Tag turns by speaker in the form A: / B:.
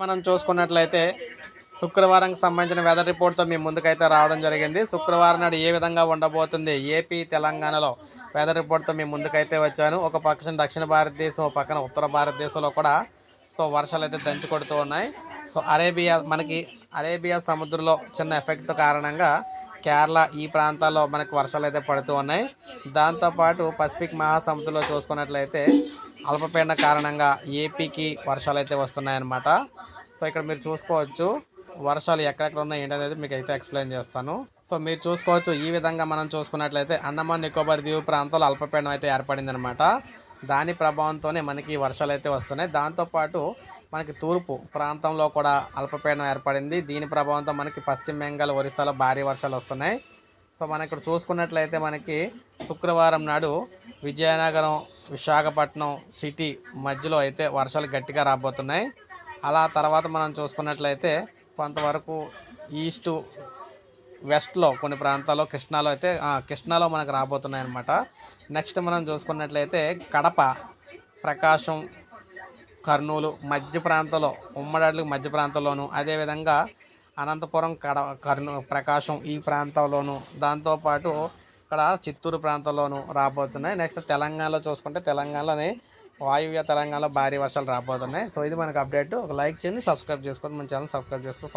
A: మనం చూసుకున్నట్లయితే శుక్రవారంకి సంబంధించిన వెదర్ రిపోర్ట్తో మీ ముందుకైతే రావడం జరిగింది. శుక్రవారం నాడు ఏ విధంగా ఉండబోతుంది ఏపీ తెలంగాణలో వెదర్ రిపోర్ట్తో మీ ముందుకైతే వచ్చాను. ఒక పక్షం దక్షిణ భారతదేశం ఒక పక్కన ఉత్తర భారతదేశంలో కూడా సో వర్షాలు అయితే దంచి కొడుతూ ఉన్నాయి. సో అరేబియా మనకి అరేబియా సముద్రంలో చిన్న ఎఫెక్ట్ కారణంగా కేరళ ఈ ప్రాంతాల్లో మనకు వర్షాలు అయితే పడుతూ ఉన్నాయి. దాంతోపాటు పసిఫిక్ మహాసముద్రంలో చూసుకున్నట్లయితే అల్పపీడన కారణంగా ఏపీకి వర్షాలు అయితే వస్తున్నాయన్నమాట. సో ఇక్కడ మీరు చూసుకోవచ్చు వర్షాలు ఎక్కడెక్కడ ఉన్నాయి ఏంటనేది మీకు అయితే ఎక్స్ప్లెయిన్ చేస్తాను. సో మీరు చూసుకోవచ్చు ఈ విధంగా మనం చూసుకున్నట్లయితే అండమాన్ నికోబార్ దీవు ప్రాంతంలో అల్పపీడనం అయితే ఏర్పడింది అనమాట దాని ప్రభావంతోనే మనకి వర్షాలు అయితే వస్తున్నాయి. దాంతోపాటు మనకి తూర్పు ప్రాంతంలో కూడా అల్పపీడనం ఏర్పడింది. దీని ప్రభావంతో మనకి పశ్చిమ బెంగాల్ ఒరిస్సాలో భారీ వర్షాలు వస్తున్నాయి. సో మనం ఇక్కడ చూసుకున్నట్లయితే మనకి శుక్రవారం నాడు విజయనగరం విశాఖపట్నం సిటీ మధ్యలో అయితే వర్షాలు గట్టిగా రాబోతున్నాయి. అలా తర్వాత మనం చూసుకున్నట్లయితే కొంతవరకు ఈస్ట్ వెస్ట్లో కొన్ని ప్రాంతాల్లో కృష్ణాలో అయితే కృష్ణాలో మనకు రాబోతున్నాయి అనమాట నెక్స్ట్ మనం చూసుకున్నట్లయితే కడప ప్రకాశం కర్నూలు మధ్య ప్రాంతంలో ఉమ్మడాడ్లకు మధ్య ప్రాంతంలోను అదేవిధంగా అనంతపురం కడ కర్నూ ప్రకాశం ఈ ప్రాంతంలోను దాంతోపాటు ఇక్కడ చిత్తూరు ప్రాంతంలోను రాబోతున్నాయి. నెక్స్ట్ తెలంగాణలో చూసుకుంటే తెలంగాణలోని వాయువ్య తెలంగాణలో భారీ వర్షాలు రాబోతున్నాయి. సో ఇది మనకు అప్డేట్ ఒక లైక్ చేయండి సబ్స్క్రైబ్ చేసుకోండి. మన ఛానల్ సబ్స్క్రైబ్ చేసుకుని